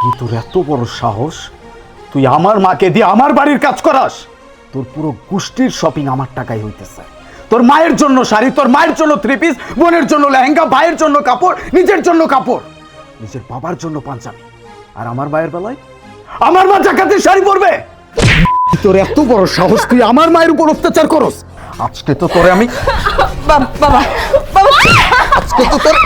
কি তোর এত বড় সাহস? তুই আমার মাকে দিয়ে আমার বাড়ির কাজ করাস? তোর পুরো গোষ্ঠীর শপিং আমার টাকায় হইতেছে। তোর মায়ের জন্য শাড়ি তোর মায়ের জন্য থ্রি পিস বোনের জন্য লেহেঙ্গা ভাইয়ের জন্য কাপড় নিজের জন্য কাপড়। নিজের বাবার জন্য পাঞ্জাবি। আর আমার মায়ের বেলায়? আমার মা জাকাতের শাড়ি পরবে। তোর এত বড় সাহস? তুই আমার মায়ের উপর অত্যাচার করস। আজকে তো তোরে আমি বাবা বাবা আজকে তো তোর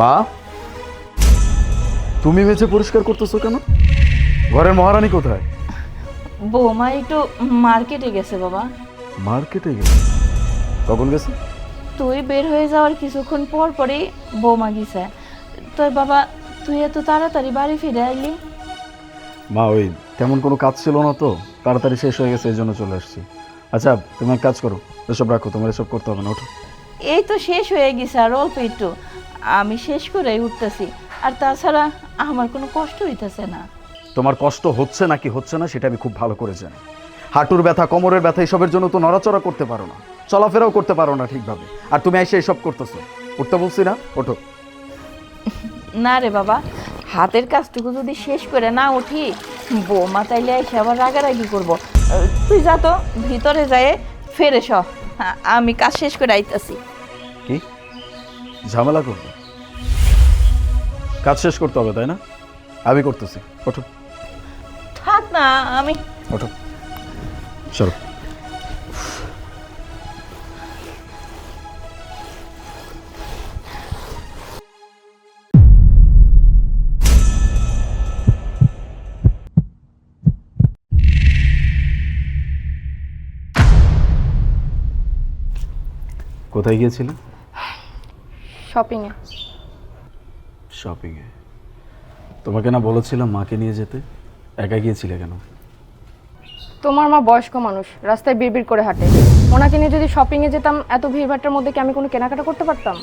মা তুমি মেঝে পরিষ্কার করতেছো কেন? ঘরের মহারানী কোথায়? বৌমা একটু মার্কেটে গেছে বাবা। মার্কেটে গেছে? কখন গেছে? তুই বের হয়ে যাওয়ার কিছুক্ষণ পর পরই বৌমা গেছে। তোর বাবা তুই এত তাড়াতাড়ি বাড়ি ফিরে আইলি? মা ওই তেমন কোনো কাজ ছিল না তো তাড়াতাড়ি শেষ হয়ে গেছে এই জন্য চলে আসছি। আচ্ছা তুমি এক কাজ করো এসব রাখো তোমার এসব করতে হবে না ওঠো। এই তো শেষ হয়ে গেছে আর অল্প একটু। আমি শেষ করেই উঠতেছি। আর তাছাড়া আমার কোনো কষ্ট হইতেছে না। তোমার কষ্ট হচ্ছে নাকি হচ্ছে না সেটা আমি খুব ভালো করে জানি। হাঁটুর ব্যথা কোমরের ব্যথা এসবের জন্য তো নড়াচড়া করতে পারো না। চলাফেরাও করতে পারো না ঠিকভাবে। আর তুমি এসে এসব করতেছো। উঠতে বলছি না ওঠো। না রে বাবা হাতের কাজটুকু যদি শেষ করে না উঠি বৌমা তাইলে এসে আবার রাগারাগি করব। তুই যা তো ভিতরে যায় ফেরে স আমি কাজ শেষ করে আইতাছি। ঝামেলা করবে। কাজ শেষ করতে হবে তাই না? আমি করতেছি। ওঠো। থাক না আমি ওঠো। সরো। কোথায় গিয়েছিলে? শপিংয়ে শপিংয়ে তোমাকে না বলেছিলাম মাকে নিয়ে যেতে? একা গিয়েছিলে কেন? তোমার মা বয়স্ক মানুষ রাস্তায় বিড়বিড় করে হাঁটে। ওনাকে নিয়ে যদি শপিংয়ে যেতাম এত ভিড়ভাট্টার মধ্যে কি আমি কোনো কেনাকাটা করতে পারতাম?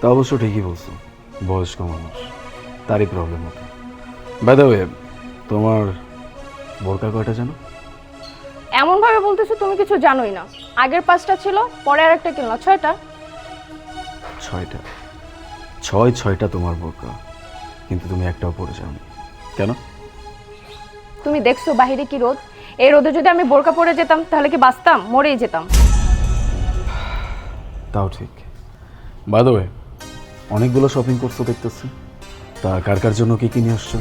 তা অবশ্য ঠিকই বলছো বয়স্ক মানুষ তারই প্রবলেম হতো বাই দ্য ওয়ে তোমার বোরকা কয়টা জানো? এমনভাবে বলতেছো তুমি কিছু জানোই না। আগের পাঁচটা ছিল পরে আর একটা কিনলো। ছয়টা? ছয়টা। ছয় ছয়টা তোমার বোরকা কিন্তু তুমি একটাও পরে যাওনি। কেন? তুমি দেখছ বাহিরে কি রোদ? এই রোদে যদি আমি বোরকা পরে যেতাম তাহলে কি বাঁচতাম? মরেই যেতাম। তাও ঠিক। বাই দ্য ওয়ে অনেকগুলো শপিং করছ দেখতেছি। তা কার কার জন্য কি কিনে আসছো?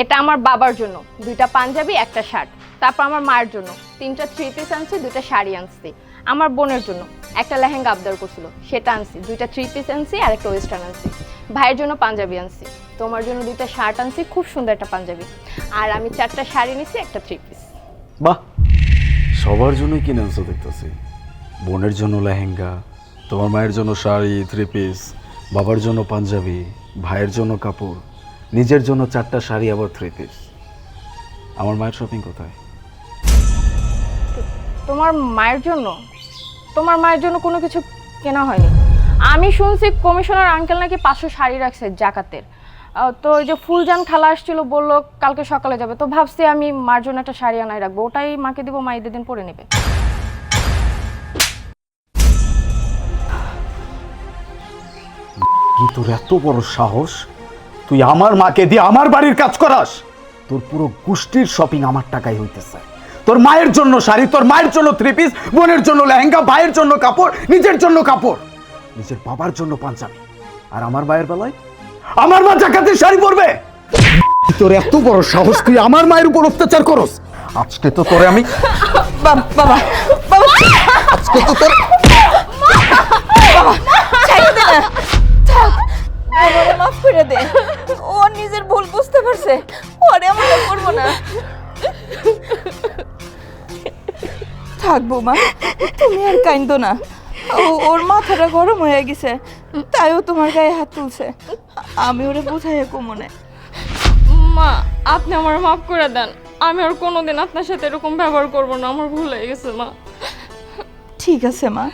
এটা আমার বাবার জন্য। দুইটা পাঞ্জাবি একটা শার্ট। তারপর আমার মায়ের জন্য। তিনটা থ্রি পিস আনছি দুইটা শাড়ি আনছি। আমার বোনের জন্য। একটা লেহেঙ্গা আবদার করছিল সেটা আনছি। দুইটা থ্রি পিস আনছি আর একটা ওয়েস্টার্ন আনছি। ভাইয়ের জন্য পাঞ্জাবি আনছি তোমার জন্য দুইটা শার্ট আনছি খুব সুন্দর একটা পাঞ্জাবি। আর আমি চারটা শাড়ি নিছি একটা থ্রি পিস বাহ! সবার জন্যই কিনে আনছো দেখতেছি। বোনের জন্য লেহেঙ্গা তোমার মায়ের জন্য শাড়ি থ্রি পিস বাবার জন্য পাঞ্জাবি ভাইয়ের জন্য কাপড় নিজের জন্য চারটা শাড়ি আবার থ্রি পিস আমার মায়ের শপিং কোথায়? তোমার মায়ের জন্য? তোমার মায়ের জন্য কোনো কিছু কেনা হয়নি। আমি শুনছি কমিশনার আঙ্কেল নাকি পাঁচশো শাড়ি রাখছে জাকাতের। তো ওই যে ফুলজান খালা আসছিল, বলল কালকে সকালে যাবে। তো ভাবছি আমি মার জন্য একটা শাড়ি আনাই রাখব। ওটাই মাকে দিব, মা ঈদের দিন পরে নেবে। কি তোর এত বড় সাহস? তুই আমার মাকে দিয়ে আমার বাড়ির কাজ করাস? তোর পুরো গোষ্ঠীর শপিং আমার টাকায় হইতেছে। তোর মায়ের জন্য শাড়ি তোর মায়ের জন্য থ্রি পিস বোনের জন্য লেহেঙ্গা ভাইয়ের জন্য কাপড় নিজের জন্য কাপড়। নিজের বাবার জন্য পাঞ্জাবি। আর আমার মায়ের বেলায়? আমার মা জাকাতের শাড়ি পরবে। তোর এত বড় সাহস তুই আমার মায়ের উপর অত্যাচার করস। আজকে তো তোরে আমি বাবা বাবা আজকে তো তোর মাফ করে দে। ও নিজের ভুল বুঝতে পারছে। থাক মা। তুমি আর কাইন্দো না। ও- ওর মাথাটা গরম হয়ে গেছে তাইও তোমার গায়ে হাত তুলছে। আমি ওরে বোঝাই কমনে মা আপনি আমার মাফ করে দেন। আমি আর কোনোদিন আপনার সাথে এরকম ব্যবহার করব না আমার ভুল হয়ে গেছে মা। ঠিক আছে মা।